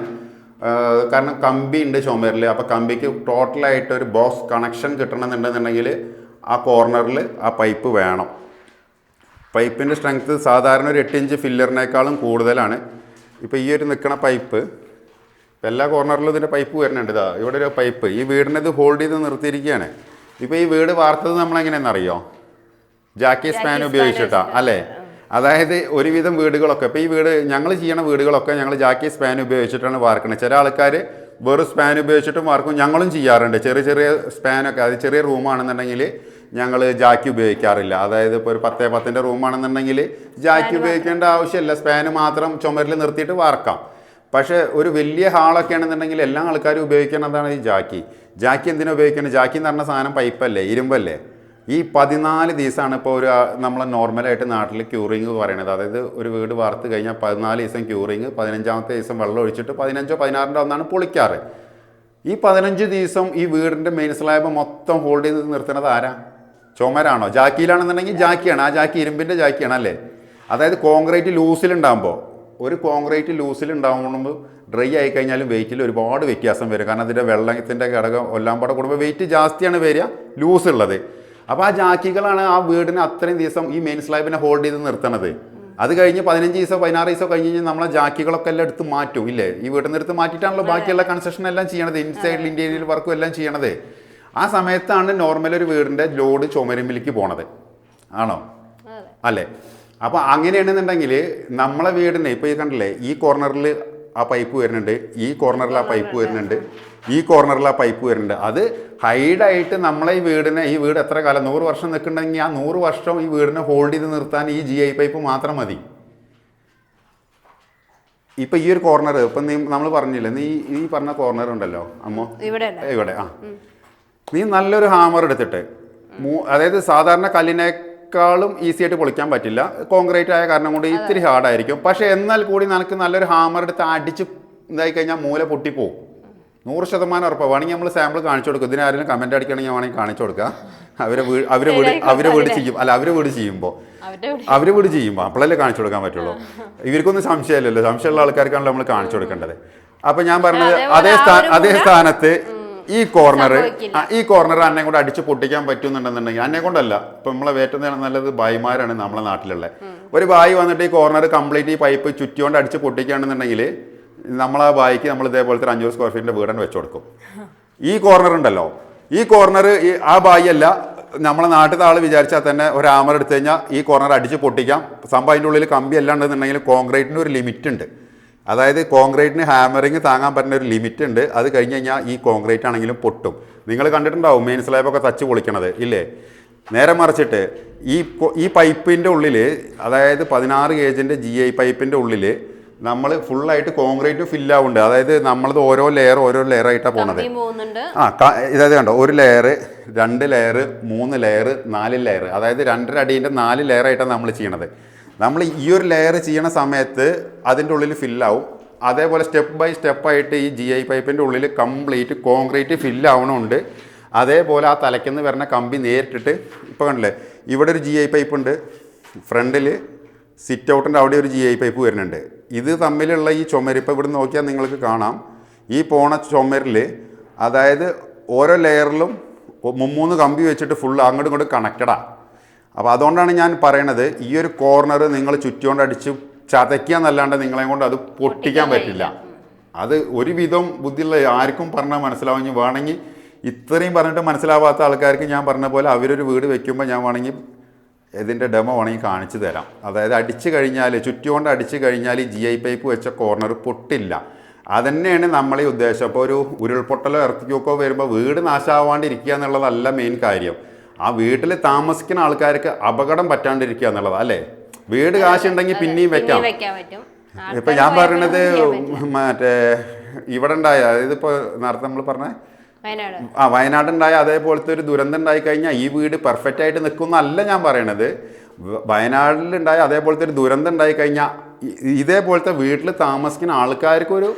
കാരണം കമ്പി ഉണ്ട് ചുമരിൽ അപ്പോൾ കമ്പിക്ക് ടോട്ടലായിട്ട് ഒരു ബോക്സ് കണക്ഷൻ കിട്ടണമെന്നുണ്ടെന്നുണ്ടെങ്കിൽ ആ കോർണറിൽ ആ പൈപ്പ് വേണം. പൈപ്പിന്റെ സ്ട്രെങ്ത് സാധാരണ ഒരു എട്ട് ഇഞ്ച് ഫില്ലറിനേക്കാളും കൂടുതലാണ്. ഇപ്പോൾ ഈ ഒരു നിൽക്കുന്ന പൈപ്പ് എല്ലാ കോർണറിലും ഇതിന്റെ പൈപ്പ് വരുന്നുണ്ട് ഇതാ. ഇവിടെ ഒരു പൈപ്പ് ഈ വീടിനെ ഇത് ഹോൾഡ് ചെയ്ത് നിർത്തിയിരിക്കുകയാണ്. ഇപ്പോൾ ഈ വീട് വാർത്തത് നമ്മളെങ്ങനെയാണെന്ന് അറിയോ? ജാക്കി സ്പാൻ ഉപയോഗിച്ചിട്ടാ അല്ലേ? അതായത് ഒരുവിധം വീടുകളൊക്കെ ഇപ്പോൾ ഈ വീട് ഞങ്ങൾ ചെയ്യണ വീടുകളൊക്കെ ഞങ്ങൾ ജാക്കി സ്പാൻ ഉപയോഗിച്ചിട്ടാണ് വാർക്കുന്നത് ചില ആൾക്കാർ വെറും സ്പാൻ ഉപയോഗിച്ചിട്ടും വാർക്കും ഞങ്ങളും ചെയ്യാറുണ്ട്. ചെറിയ ചെറിയ സ്പാനൊക്കെ അത് ചെറിയ റൂമാണെന്നുണ്ടെങ്കിൽ ഞങ്ങൾ ജാക്കി ഉപയോഗിക്കാറില്ല. അതായത് ഇപ്പോൾ ഒരു പത്തേ പത്തിന്റെ റൂമാണെന്നുണ്ടെങ്കിൽ ജാക്കി ഉപയോഗിക്കേണ്ട ആവശ്യമില്ല. സ്പാന് മാത്രം ചുമരിൽ നിർത്തിയിട്ട് വാർക്കാം. പക്ഷേ ഒരു വലിയ ഹാളൊക്കെ ആണെന്നുണ്ടെങ്കിൽ എല്ലാ ആൾക്കാരും ഉപയോഗിക്കുന്നതാണ് ഈ ജാക്കി. ജാക്കി എന്തിനാ ഉപയോഗിക്കുന്നത്? ജാക്കി എന്ന് പറഞ്ഞ സാധനം പൈപ്പല്ലേ? ഇരുമ്പല്ലേ? ഈ പതിനാല് ദിവസമാണ് ഇപ്പോൾ ഒരു നമ്മളെ നോർമലായിട്ട് നാട്ടിൽ ക്യൂറിങ് പറയണത് അതായത് ഒരു വീട് വാർത്ത് കഴിഞ്ഞാൽ പതിനാല് ദിവസം ക്യൂറിങ് പതിനഞ്ചാമത്തെ ദിവസം വെള്ളം ഒഴിച്ചിട്ട് പതിനഞ്ചോ പതിനാറിന്റെ ഒന്നാണ് പൊളിക്കാറ്. ഈ പതിനഞ്ച് ദിവസം ഈ വീടിന്റെ മെയിൻ സ്ലാബ് മൊത്തം ഹോൾഡ് ചെയ്ത് നിർത്തുന്നത് ആരാ? ചുമരാണോ? ജാക്കിയിലാണെന്നുണ്ടെങ്കിൽ ജാക്കിയാണ്. ആ ജാക്കി ഇരുമ്പിന്റെ ജാക്കിയാണ് അല്ലേ? അതായത് കോൺക്രീറ്റ് ലൂസിലുണ്ടാകുമ്പോൾ. ഒരു കോൺക്രീറ്റ് ലൂസിൽ ഉണ്ടാവുമ്പോൾ ഡ്രൈ ആയി കഴിഞ്ഞാലും വെയിറ്റിൽ ഒരുപാട് വ്യത്യാസം വരും. കാരണം അതിന്റെ വെള്ളത്തിന്റെ ഘടകം എല്ലാം പാടെ കൂടുമ്പോൾ വെയിറ്റ് ജാസ്തിയാണ് വരിക ലൂസ് ഉള്ളത്. അപ്പോൾ ആ ജാക്കികളാണ് ആ വീടിനെ അത്രയും ദിവസം ഈ മെയിൻ സ്ലാബിനെ ഹോൾഡ് ചെയ്ത് നിർത്തണത്. അത് കഴിഞ്ഞ് പതിനഞ്ച് ദിവസം പതിനാറ് ദിവസം കഴിഞ്ഞ് കഴിഞ്ഞാൽ നമ്മളെ ജാക്കികളൊക്കെ എല്ലാം എടുത്ത് മാറ്റും ഇല്ലേ? ഈ വീട്ടിൽ നിന്ന് എടുത്ത് മാറ്റിയിട്ടാണല്ലോ ബാക്കിയുള്ള കൺസ്ട്രക്ഷൻ എല്ലാം ചെയ്യണത് ഇൻസൈഡിൽ ഇന്റീരിയൽ വർക്കും എല്ലാം ചെയ്യണത്. ആ സമയത്താണ് നോർമൽ ഒരു വീടിന്റെ ലോഡ് ചുമരുമ്പിലേക്ക് പോണത്. ആണോ? അല്ലേ? അപ്പോൾ അങ്ങനെയാണെന്നുണ്ടെങ്കിൽ നമ്മളെ വീടിന് ഇപ്പോൾ ഈ കണ്ടില്ലേ ഈ കോർണറിൽ ആ പൈപ്പ് വരുന്നുണ്ട് ഈ കോർണറിൽ ആ പൈപ്പ് വരുന്നുണ്ട് ഈ കോർണറിൽ ആ പൈപ്പ് വരുന്നുണ്ട്. അത് ഹൈഡായിട്ട് നമ്മളെ ഈ വീടിനെ ഈ വീട് എത്ര കാലം നൂറ് വർഷം നിൽക്കുന്നുണ്ടെങ്കിൽ ആ നൂറ് വർഷം ഈ വീടിനെ ഹോൾഡ് ചെയ്ത് നിർത്താൻ ഈ ജി ഐ പൈപ്പ് മാത്രം മതി. ഇപ്പൊ ഈ ഒരു കോർണർ ഇപ്പൊ നീ നമ്മൾ പറഞ്ഞില്ലേ നീ ഈ പറഞ്ഞ കോർണർ ഉണ്ടല്ലോ അമ്മോ? ഇവിടെ ആ. നീ നല്ലൊരു ഹാമർ എടുത്തിട്ട് അതായത് സാധാരണ കല്ലിനേക്കാളും ഈസി ആയിട്ട് പൊളിക്കാൻ പറ്റില്ല. കോൺക്രീറ്റ് ആയ കാരണം കൊണ്ട് ഇത്തിരി ഹാർഡായിരിക്കും പക്ഷെ എന്നാൽ കൂടി നിനക്ക് നല്ലൊരു ഹാമർ എടുത്ത് അടിച്ച് ഇതായി കഴിഞ്ഞാൽ മൂല പൊട്ടിപ്പോവും നൂറ് ശതമാനം ഉറപ്പാണ് വേണമെങ്കിൽ നമ്മൾ സാമ്പിൾ കാണിച്ചു കൊടുക്കും. ഇതിന് ആരെങ്കിലും കമന്റ് അടിക്കണമെങ്കിൽ വേണമെങ്കിൽ കാണിച്ചു കൊടുക്കുക അവരെ വീട് അവരെ വീട് അവരെ വീട് ചെയ്യും അല്ല അവരെ വീട് ചെയ്യുമ്പോൾ അവരെ വീട് ചെയ്യുമ്പോൾ അപ്പോഴല്ലേ കാണിച്ചു കൊടുക്കാൻ പറ്റുള്ളൂ. ഇവർക്കൊന്നും സംശയമില്ലല്ലോ. സംശയമുള്ള ആൾക്കാർക്കാണല്ലോ നമ്മൾ കാണിച്ചു കൊടുക്കേണ്ടത്. അപ്പൊ ഞാൻ പറഞ്ഞത് അതേ സ്ഥാ അതേ സ്ഥാനത്ത് ഈ കോർണർ ഈ കോർണർ അന്നെ കൊണ്ട് അടിച്ച് പൊട്ടിക്കാൻ പറ്റുന്നുണ്ടെന്നുണ്ടെങ്കിൽ അന്നെ കൊണ്ടല്ല. ഇപ്പൊ നമ്മളെ ഏറ്റവും നല്ലത് ഭായിമാരാണ് നമ്മളെ നാട്ടിലുള്ള. ഒരു ഭായി വന്നിട്ട് ഈ കോർണർ കംപ്ലീറ്റ് ഈ പൈപ്പ് ചുറ്റിയോണ്ട് അടിച്ച് പൊട്ടിക്കുകയാണെന്നുണ്ടെങ്കിൽ നമ്മളെ ബായിക്ക് നമ്മൾ ഇതേപോലത്തെ ഒരു അഞ്ഞൂറ് സ്ക്വയർ ഫീറ്റിന്റെ വീടാണ് വെച്ചു കൊടുക്കും. ഈ കോർണർ ഉണ്ടല്ലോ. ഈ കോർണർ ആ ബായി അല്ല നമ്മളെ നാട്ടിലത്തെ ആൾ വിചാരിച്ചാൽ തന്നെ ഒരു ആമർ എടുത്തു കഴിഞ്ഞാൽ ഈ കോർണർ അടിച്ച് പൊട്ടിക്കാം. സംഭവം അതിന്റെ ഉള്ളിൽ കമ്പി അല്ലാണ്ടെന്നുണ്ടെങ്കിൽ കോൺക്രീറ്റിന് ഒരു ലിമിറ്റ് ഉണ്ട്. അതായത് കോൺക്രീറ്റിന് ഹാമറിങ് താങ്ങാൻ പറ്റുന്ന ഒരു ലിമിറ്റ് ഉണ്ട്. അത് കഴിഞ്ഞ് കഴിഞ്ഞാൽ ഈ കോൺക്രീറ്റ് ആണെങ്കിലും പൊട്ടും. നിങ്ങൾ കണ്ടിട്ടുണ്ടാവും മെയിൻ സ്ലാബൊക്കെ തച്ച് പൊളിക്കണത് ഇല്ലേ? നേരെ മറിച്ചിട്ട് ഈ ഈ പൈപ്പിന്റെ ഉള്ളിൽ അതായത് പതിനാറ് ഗേജിന്റെ ജി ഐ പൈപ്പിന്റെ ഉള്ളിൽ നമ്മൾ ഫുള്ളായിട്ട് കോൺക്രീറ്റ് ഫില്ലാവുന്നുണ്ട് അതായത് നമ്മളത് ഓരോ ലെയർ ഓരോ ലെയർ ആയിട്ടാണ് പോണത്. ആ ഇതായത് കണ്ടോ ഒരു ലെയർ രണ്ട് ലെയർ മൂന്ന് ലെയർ നാല് ലെയർ അതായത് രണ്ടര അടീന്റെ നാല് ലെയർ ആയിട്ടാണ് നമ്മൾ ചെയ്യണത്. നമ്മൾ ഈ ഒരു ലെയർ ചെയ്യണ സമയത്ത് അതിന്റെ ഉള്ളിൽ ഫില്ലാവും അതേപോലെ സ്റ്റെപ്പ് ബൈ സ്റ്റെപ്പായിട്ട് ഈ ജി ഐ പൈപ്പിന്റെ ഉള്ളിൽ കംപ്ലീറ്റ് കോൺക്രീറ്റ് ഫില്ലാവണമുണ്ട് അതേപോലെ ആ തലയ്ക്കുന്ന് വരുന്ന കമ്പി നേരിട്ടിട്ട് ഇപ്പോൾ കണ്ടില്ലേ ഇവിടെ ഒരു ജി ഐ പൈപ്പ് ഉണ്ട്. ഫ്രണ്ടിൽ സിറ്റ് ഔട്ടിന്റെ അവിടെ ഒരു ജി ഐ പൈപ്പ് വരുന്നുണ്ട്. ഇത് തമ്മിലുള്ള ഈ ചുമരിപ്പ് ഇവിടെ നോക്കിയാൽ നിങ്ങൾക്ക് കാണാം. ഈ പോണ ചുമരിൽ അതായത് ഓരോ ലെയറിലും മുമ്മൂന്ന് കമ്പി വെച്ചിട്ട് ഫുൾ അങ്ങോട്ടും ഇങ്ങോട്ടും കണക്റ്റഡാണ് അപ്പോൾ അതുകൊണ്ടാണ് ഞാൻ പറയണത് ഈ ഒരു കോർണർ നിങ്ങൾ ചുറ്റിയോണ്ട് അടിച്ച് ചതയ്ക്കുക എന്നല്ലാണ്ട് നിങ്ങളെ കൊണ്ട് അത് പൊട്ടിക്കാൻ പറ്റില്ല. അത് ഒരുവിധം ബുദ്ധിയുള്ള ആർക്കും പറഞ്ഞാൽ മനസ്സിലാവും. ഇനി വേണമെങ്കിൽ ഇത്രയും പറഞ്ഞിട്ട് മനസ്സിലാവാത്ത ആൾക്കാർക്ക് ഞാൻ പറഞ്ഞ പോലെ അവരൊരു വീട് വെക്കുമ്പോൾ ഞാൻ വേണമെങ്കിൽ ഇതിന്റെ ഡെമോ വേണമെങ്കിൽ കാണിച്ചു തരാം. അതായത് അടിച്ചു കഴിഞ്ഞാൽ ചുറ്റുകൊണ്ട് അടിച്ചു കഴിഞ്ഞാൽ ഈ ജി ഐ പൈപ്പ് വെച്ച കോർണർ പൊട്ടില്ല. അതന്നെയാണ് നമ്മളീ ഉദ്ദേശം. അപ്പോൾ ഒരു ഉരുൾപൊട്ടലോ ഇറത്തിക്കൊക്കെ വരുമ്പോൾ വീട് നാശാവാണ്ടിരിക്കുക എന്നുള്ളതല്ല മെയിൻ കാര്യം. ആ വീട്ടിൽ താമസിക്കുന്ന ആൾക്കാർക്ക് അപകടം പറ്റാണ്ടിരിക്കുക എന്നുള്ളത് അല്ലേ? വീട് കാശുണ്ടെങ്കിൽ പിന്നെയും വെക്കാം. ഇപ്പൊ ഞാൻ പറയണത് മറ്റേ ഇവിടെ ഉണ്ടായ അതായത് ഇപ്പോൾ നേരത്തെ നമ്മൾ പറഞ്ഞ ആ വയനാടുണ്ടായ അതേപോലത്തെ ഒരു ദുരന്തം ഉണ്ടായി കഴിഞ്ഞാൽ ഈ വീട് പെർഫെക്റ്റ് ആയിട്ട് നിൽക്കുന്നല്ല ഞാൻ പറയണത്. വയനാട്ടിലുണ്ടായ അതേപോലത്തെ ഒരു ദുരന്തം ഉണ്ടായി കഴിഞ്ഞാൽ ഇതേപോലത്തെ വീട്ടിൽ താമസിക്കുന്ന ആൾക്കാർക്ക് ഒരു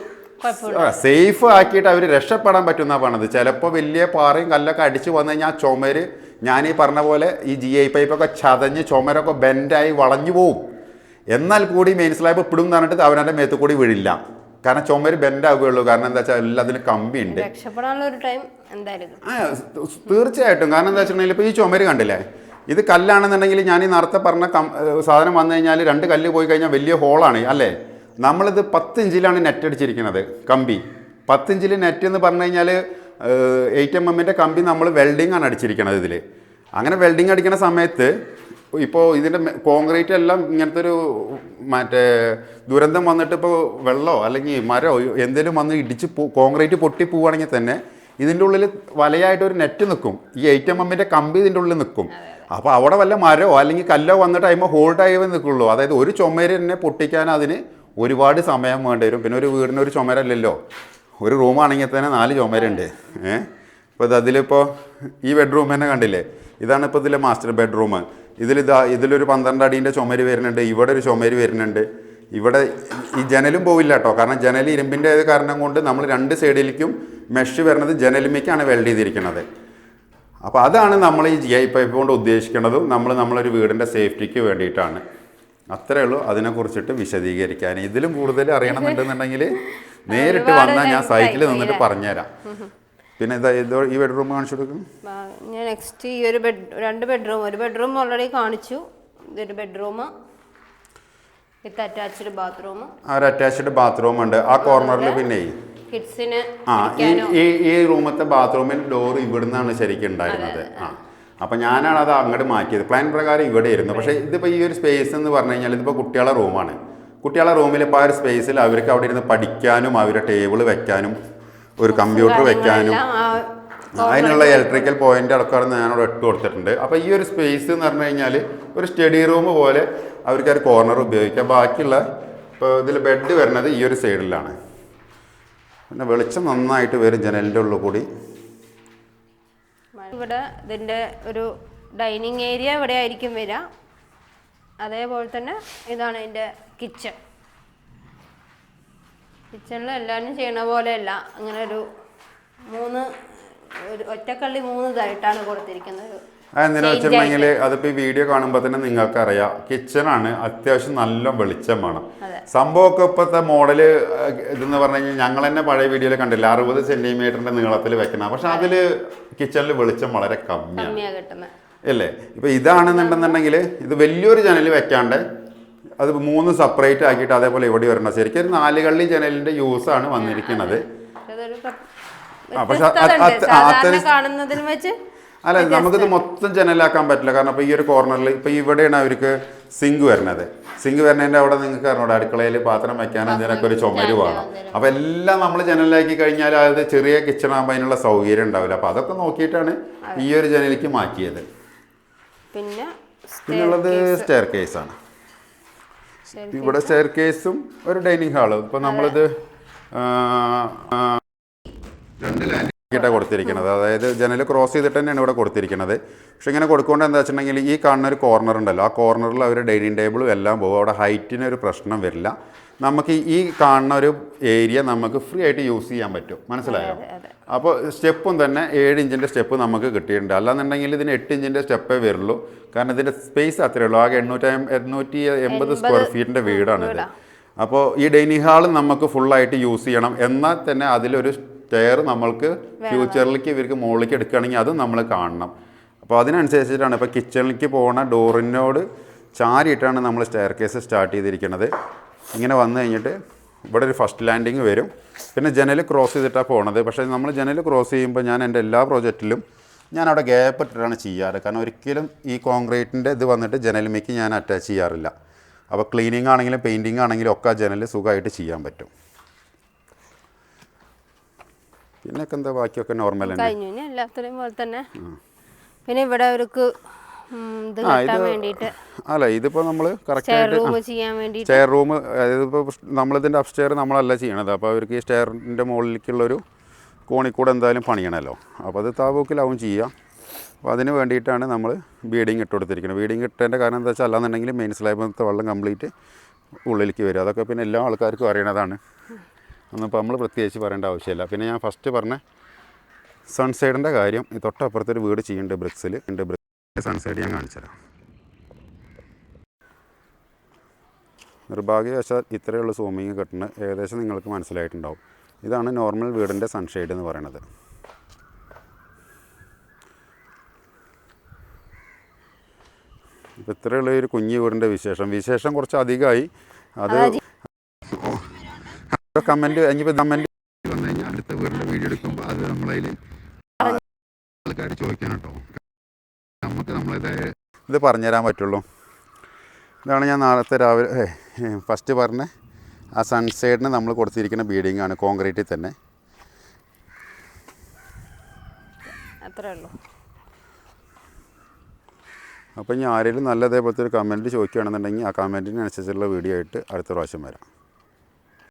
സേഫ് ആക്കിയിട്ട് അവർ രക്ഷപ്പെടാൻ പറ്റുന്ന പണിത് ചിലപ്പോൾ വലിയ പാറയും കല്ലൊക്കെ അടിച്ചു വന്നു കഴിഞ്ഞാൽ ആ ചുമര് ഞാൻ ഈ പറഞ്ഞ പോലെ ഈ ജി ഐ പൈപ്പൊക്കെ ചതഞ്ഞ് ചുമരൊക്കെ ബെൻഡായി വളഞ്ഞു പോവും. എന്നാൽ കൂടി മെയിൻ സ്ലാബ് ഇപ്പിടും എന്ന് പറഞ്ഞിട്ട് അവനവന്റെ മേത്ത് കൂടി വീഴില്ല കാരണം ചുമര് ബെൻഡാവുകയുള്ളൂ കാരണം എന്താ വെച്ചാൽ എല്ലാത്തിനും കമ്പിയുണ്ട്. തീർച്ചയായിട്ടും. കാരണം എന്താ വെച്ചിട്ടുണ്ടെങ്കിൽ ഇപ്പോൾ ഈ ചുമര് കണ്ടില്ലേ? ഇത് കല്ലാണെന്നുണ്ടെങ്കിൽ ഞാൻ ഈ നേരത്തെ പറഞ്ഞ സാധനം വന്നു കഴിഞ്ഞാൽ രണ്ട് കല്ല് പോയി കഴിഞ്ഞാൽ വലിയ ഹോളാണ് അല്ലേ? നമ്മളിത് പത്ത് ഇഞ്ചിലാണ് നെറ്റ് അടിച്ചിരിക്കുന്നത് കമ്പി. പത്ത് ഇഞ്ചിൽ നെറ്റ് എന്ന് പറഞ്ഞു കഴിഞ്ഞാൽ എയ്റ്റ് എം എമ്മിന്റെ കമ്പി നമ്മൾ വെൽഡിംഗ് ആണ് അടിച്ചിരിക്കുന്നത് ഇതിൽ അങ്ങനെ വെൽഡിങ് അടിക്കുന്ന സമയത്ത് ഇപ്പോൾ ഇതിന്റെ കോൺക്രീറ്റ് എല്ലാം ഇങ്ങനത്തെ ഒരു മറ്റേ ദുരന്തം വന്നിട്ട് ഇപ്പോൾ വെള്ളമോ അല്ലെങ്കിൽ മരമോ എന്തെങ്കിലും വന്ന് ഇടിച്ച് പോ കോൺക്രീറ്റ് പൊട്ടി പോവുകയാണെങ്കിൽ തന്നെ ഇതിന്റെ ഉള്ളിൽ വലയായിട്ട് ഒരു നെറ്റ് നിൽക്കും ഈ എയ്റ്റ് എം എമ്മിന്റെ കമ്പി ഇതിന്റെ ഉള്ളിൽ നിൽക്കും അപ്പോൾ അവിടെ വല്ല മരമോ അല്ലെങ്കിൽ കല്ലോ വന്നിട്ട് അതിമ്പോൾ ഹോൾഡായി നിൽക്കുള്ളൂ. അതായത് ഒരു ചുമര് തന്നെ പൊട്ടിക്കാൻ അതിന് ഒരുപാട് സമയം വേണ്ടി വരും. പിന്നെ ഒരു വീടിന് ഒരു ചുമരല്ലല്ലോ. ഒരു റൂമാണെങ്കിൽ തന്നെ നാല് ചുമരുണ്ട്. ഏഹ് ഇപ്പോൾ ഇത് അതിലിപ്പോൾ ഈ ബെഡ്റൂം തന്നെ കണ്ടില്ലേ? ഇതാണ് ഇപ്പോൾ ഇതിലെ മാസ്റ്റർ ബെഡ്റൂം ഇതിൽ ഇതാ ഇതിലൊരു പന്ത്രണ്ട് അടീന്റെ ചുമര് വരുന്നുണ്ട്. ഇവിടെ ഒരു ചുമര് വരുന്നുണ്ട്. ഇവിടെ ഈ ജനലും പോവില്ല കേട്ടോ കാരണം ജനൽ ഇരുമ്പിന്റെ കാരണം കൊണ്ട് നമ്മൾ രണ്ട് സൈഡിലേക്കും മെഷ് വരുന്നത് ജനലിമേക്കാണ് വെൽഡ് ചെയ്തിരിക്കുന്നത്. അപ്പോൾ അതാണ് നമ്മൾ ഈ ജി ഐ പൈപ്പ് കൊണ്ട് ഉദ്ദേശിക്കുന്നതും നമ്മൾ നമ്മളൊരു വീടിന്റെ സേഫ്റ്റിക്ക് വേണ്ടിയിട്ടാണ്. അത്രേ ഉള്ളൂ. അതിനെക്കുറിച്ചിട്ട് വിശദീകരിക്കാൻ. ഇതിലും കൂടുതൽ അറിയണമെന്നുണ്ടെന്നുണ്ടെങ്കിൽ നേരിട്ട് വന്നാൽ ഞാൻ സൈറ്റിൽ നിന്നിട്ട് പറഞ്ഞുതരാം. പിന്നെ ഇതാ ഇത് ഈ ബെഡ്റൂം കാണിച്ചു കൊടുക്കും. ഞാൻ നെക്സ്റ്റ് ഈ ഒരു ബെഡ് രണ്ട് ബെഡ്റൂം ഒരു ബെഡ്റൂം ഓൾറെഡി കാണിച്ചു. ഇതൊരു ബെഡ്റൂം. വിത്ത് അറ്റാച്ച്ഡ് ബാത്റൂം ആ ഒരു അറ്റാച്ച്ഡ് ബാത്റൂം ഉണ്ട്. ആ കോർണറിൽ പിന്നെ കിഡ്സിന് ആ ഈ ഈ ഈ റൂമത്തെ ബാത്റൂമിൽ ഡോർ ഇവിടുന്നാണ് ശരിക്കും ഉണ്ടായിരുന്നത്. ആ. അപ്പം ഞാനാണ് അത് അങ്ങോട്ട് മാറ്റിയത്. പ്ലാൻ പ്രകാരം ഇവിടെ ആയിരുന്നു പക്ഷേ ഇതിപ്പോൾ ഈ ഒരു സ്പേസ് എന്ന് പറഞ്ഞു കഴിഞ്ഞാൽ ഇതിപ്പോൾ കുട്ടികളെ റൂമാണ് കുട്ടികളുടെ റൂമിൽ ഇപ്പോൾ ആ ഒരു സ്പേസിൽ അവർക്ക് അവിടെ ഇരുന്ന് പഠിക്കാനും അവരെ ടേബിൾ വെക്കാനും ഒരു കമ്പ്യൂട്ടർ വെക്കാനും അതിനുള്ള ഇലക്ട്രിക്കൽ പോയിന്റ് അടക്കം അവിടെ ഇട്ട് കൊടുത്തിട്ടുണ്ട്. അപ്പോൾ ഈ ഒരു സ്പേസ് എന്ന് പറഞ്ഞു കഴിഞ്ഞാൽ ഒരു സ്റ്റഡി റൂം പോലെ അവർക്ക് ഒരു കോർണർ ഉപയോഗിക്കാം. ബാക്കിയുള്ള ഇപ്പോൾ ഇതിൽ ബെഡ് വരുന്നത് ഈ ഒരു സൈഡിലാണ് പിന്നെ വെളിച്ചം നന്നായിട്ട് വരും ജനലിന്റെ ഉള്ളിൽ കൂടി. ഇവിടെ ഇതിന്റെ ഒരു ഡൈനിങ് ഏരിയ ഇവിടെ ആയിരിക്കും വരിക. അതേപോലെ തന്നെ ഇതാണ് ഇതിന്റെ കിച്ചൺ. കിച്ചണിൽ എല്ലാവരും ചെയ്യണ പോലെയല്ല. അങ്ങനെ ഒരു മൂന്ന് ഒരു ഒറ്റക്കള്ളി മൂന്ന് ഇതായിട്ടാണ് കൊടുത്തിരിക്കുന്നത്. അതെന്തിനാ വെച്ചിട്ടുണ്ടെങ്കിൽ അതിപ്പോ ഈ വീഡിയോ കാണുമ്പോൾ തന്നെ നിങ്ങൾക്ക് അറിയാം കിച്ചണാണ് അത്യാവശ്യം നല്ല വെളിച്ചം വേണം. സംഭവമൊക്കെ ഇപ്പോഴത്തെ മോഡൽ ഇതെന്ന് പറഞ്ഞു കഴിഞ്ഞാൽ ഞങ്ങൾ തന്നെ പഴയ വീഡിയോയിൽ കണ്ടില്ല അറുപത് സെന്റിമീറ്ററിന്റെ നീളത്തിൽ വെക്കണം പക്ഷെ അതിൽ കിച്ചണിൽ വെളിച്ചം വളരെ കമ്മിയാണ്. അല്ലേ ഇപ്പൊ ഇതാണെന്നുണ്ടെന്നുണ്ടെങ്കിൽ ഇത് വലിയൊരു ജനൽ വെക്കാണ്ട് അത് മൂന്ന് സെപ്പറേറ്റ് ആക്കിയിട്ട് അതേപോലെ ഇവിടെ വരണം. ശരിക്കും ഒരു നാല് കള്ളി ജനലിന്റെ യൂസ് ആണ് വന്നിരിക്കുന്നത് പക്ഷെ വെച്ച് അല്ല നമുക്കിത് മൊത്തം ജനലാക്കാൻ പറ്റില്ല. കാരണം ഇപ്പോൾ ഈ ഒരു കോർണറിൽ ഇപ്പോൾ ഇവിടെയാണ് അവർക്ക് സിങ്ക് വരുന്നത്. സിങ്ക് വരുന്നതിന്റെ അവിടെ നിങ്ങൾക്ക് അറിഞ്ഞൂടെ അടുക്കളയിൽ പാത്രം വെക്കാൻ അതിനൊക്കെ ഒരു ചുമര് വേണം. അപ്പോൾ എല്ലാം നമ്മൾ ജനലാക്കി കഴിഞ്ഞാൽ അത് ചെറിയ കിച്ചൺ ആകുമ്പോൾ അതിനുള്ള സൗകര്യം ഉണ്ടാവില്ല. അപ്പോൾ അതൊക്കെ നോക്കിയിട്ടാണ് ഈ ഒരു ജനലിലേക്ക് മാറ്റിയത്. പിന്നെ പിന്നുള്ളത് സ്റ്റെയർ കേസാണ് ഇവിടെ സ്റ്റെയർ കേസും ഒരു ഡൈനിങ് ഹാളും ഇപ്പൊ നമ്മളിത് രണ്ട് ആ, ലാൻഡിട്ടാണ് കൊടുത്തിരിക്കുന്നത്. അതായത് ജനൽ ക്രോസ് ചെയ്തിട്ട് തന്നെയാണ് ഇവിടെ കൊടുത്തിരിക്കുന്നത്. പക്ഷെ ഇങ്ങനെ കൊടുക്കുകൊണ്ട് എന്താ വെച്ചിട്ടുണ്ടെങ്കിൽ ഈ കാണുന്ന ഒരു കോർണർ ഉണ്ടല്ലോ. ആ കോർണറിൽ അവർ ഡൈനിങ് ടേബിളും എല്ലാം പോകും. അവിടെ ഹൈറ്റിന് ഒരു പ്രശ്നം വരില്ല. നമുക്ക് ഈ കാണുന്ന ഒരു ഏരിയ നമുക്ക് ഫ്രീ ആയിട്ട് യൂസ് ചെയ്യാൻ പറ്റും. മനസ്സിലായോ? അപ്പോൾ സ്റ്റെപ്പും തന്നെ ഏഴ് ഇഞ്ചിന്റെ സ്റ്റെപ്പ് നമുക്ക് കിട്ടിയിട്ടുണ്ട്. അല്ലാന്നുണ്ടെങ്കിൽ ഇതിന് എട്ട് ഇഞ്ചിന്റെ സ്റ്റെപ്പേ വരുള്ളൂ. കാരണം ഇതിന്റെ സ്പേസ് അത്രയേ ഉള്ളൂ. ആകെ എണ്ണൂറ്റി എണ്ണൂറ്റി എൺപത് സ്ക്വയർ ഫീറ്റിന്റെ വീടാണിത്. അപ്പോൾ ഈ ഡൈനിങ് ഹാൾ നമുക്ക് ഫുള്ളായിട്ട് യൂസ് ചെയ്യണം. എന്നാൽ തന്നെ അതിലൊരു സ്റ്റെയർ നമ്മൾക്ക് ഫ്യൂച്ചറിലേക്ക് ഇവർക്ക് മുകളിലേക്ക് എടുക്കുകയാണെങ്കിൽ അത് നമ്മൾ കാണണം. അപ്പോൾ അതിനനുസരിച്ചിട്ടാണ്. ഇപ്പോൾ കിച്ചണിലേക്ക് പോകുന്ന ഡോറിനോട് ചാരിയിട്ടാണ് നമ്മൾ സ്റ്റെയർ കേസ് സ്റ്റാർട്ട് ചെയ്തിരിക്കുന്നത്. ഇങ്ങനെ വന്നു കഴിഞ്ഞിട്ട് ഇവിടെ ഒരു ഫസ്റ്റ് ലാൻഡിങ് വരും. പിന്നെ ജനൽ ക്രോസ് ചെയ്തിട്ടാണ് പോണത്. പക്ഷേ നമ്മൾ ജനൽ ക്രോസ് ചെയ്യുമ്പോൾ ഞാൻ എന്റെ എല്ലാ പ്രോജക്റ്റിലും ഞാൻ അവിടെ ഗ്യാപ്പ് ഇട്ടിട്ടാണ് ചെയ്യാറ്. കാരണം ഒരിക്കലും ഈ കോൺക്രീറ്റിന്റെ ഇത് വന്നിട്ട് ജനലിമേക്ക് ഞാൻ അറ്റാച്ച് ചെയ്യാറില്ല. അപ്പോൾ ക്ലീനിങ് ആണെങ്കിലും പെയിന്റിങ് ആണെങ്കിലും ഒക്കെ ജനൽ സുഖമായിട്ട് ചെയ്യാൻ പറ്റും. പിന്നൊക്കെ എന്താ ബാക്കിയൊക്കെ നോർമൽ തന്നെ. കഴിഞ്ഞു. ഇനി പോലെ തന്നെ. പിന്നെ ഇവിടെ അവർക്ക് ഇത് കെട്ടാൻ വേണ്ടിയിട്ട്. അല്ല ഇതിപ്പോ നമ്മൾ ചെയർ കറക്റ്റായിട്ട് റൂം അതായത് ഇപ്പോൾ നമ്മളിതിന്റെ അപ്സ്റ്റെയർ നമ്മളല്ല ചെയ്യണത്. അപ്പോൾ അവർക്ക് ഈ സ്റ്റെയറിന്റെ മുകളിലേക്കുള്ളൊരു കോണിക്കൂടെ എന്തായാലും പണിയണമല്ലോ അപ്പോൾ അത് താവൂക്കിലാവും ചെയ്യുക അപ്പോൾ അതിന് വേണ്ടിയിട്ടാണ് നമ്മൾ ബീഡിങ് ഇട്ട് കൊടുത്തിരിക്കുന്നത്. ബീഡിങ് ഇട്ടതിന്റെ കാരണം എന്താ വെച്ചാൽ അല്ലാന്നുണ്ടെങ്കിൽ മെയിൻ സ്ലാബിലത്തെ വെള്ളം കംപ്ലീറ്റ് ഉള്ളിലേക്ക് വരും. അതൊക്കെ പിന്നെ എല്ലാ ആൾക്കാർക്കും അറിയണതാണ്. ഒന്നിപ്പോൾ നമ്മൾ പ്രത്യേകിച്ച് പറയേണ്ട ആവശ്യമില്ല. പിന്നെ ഞാൻ ഫസ്റ്റ് പറഞ്ഞ സൺസൈഡിന്റെ കാര്യം ഈ തൊട്ടപ്പുറത്തൊരു വീട് ചെയ്യുന്നുണ്ട് ബ്രിക്സിൽ എന്റെ ബ്രിക്സ് സൺസൈഡ് ഞാൻ കാണിച്ചുതരാം നിർഭാഗ്യവശാൽ ഇത്രയുള്ള സൂമിങ് കിട്ടുന്നത് ഏകദേശം നിങ്ങൾക്ക് മനസ്സിലായിട്ടുണ്ടാവും. ഇതാണ് നോർമൽ വീടിന്റെ സൺഷെയ്ഡ് എന്ന് പറയുന്നത് ഇപ്പം ഇത്രയുള്ള ഒരു കുഞ്ഞു വീടിന്റെ വിശേഷം. വിശേഷം കുറച്ച് അധികമായി അത് കമന്റ് ഇനിയിപ്പോൾ കമന്റ് വന്നു കഴിഞ്ഞാൽ അടുത്ത വീടിന്റെ വീഡിയോ എടുക്കുമ്പോൾ അത് നമ്മളതിൽ ആൾക്കാർ ചോദിക്കണം കേട്ടോ. നമുക്ക് നമ്മളിത് ഇത് പറഞ്ഞുതരാൻ പറ്റുള്ളൂ. ഇതാണ് ഞാൻ നാളത്തെ രാവിലെ ഫസ്റ്റ് പറഞ്ഞ ആ സൺസൈഡിന് നമ്മൾ കൊടുത്തിരിക്കുന്ന ബീഡിങ് ആണ് കോൺക്രീറ്റിൽ തന്നെ. അത്രേ ഉള്ളൂ. അപ്പോൾ ഇനി ആരെങ്കിലും നല്ല ഇതേപോലത്തെ ഒരു കമന്റ് ചോദിക്കുകയാണെന്നുണ്ടെങ്കിൽ ആ കമന്റിനനുസരിച്ചുള്ള വീഡിയോ ആയിട്ട് അടുത്ത പ്രാവശ്യം വരാം.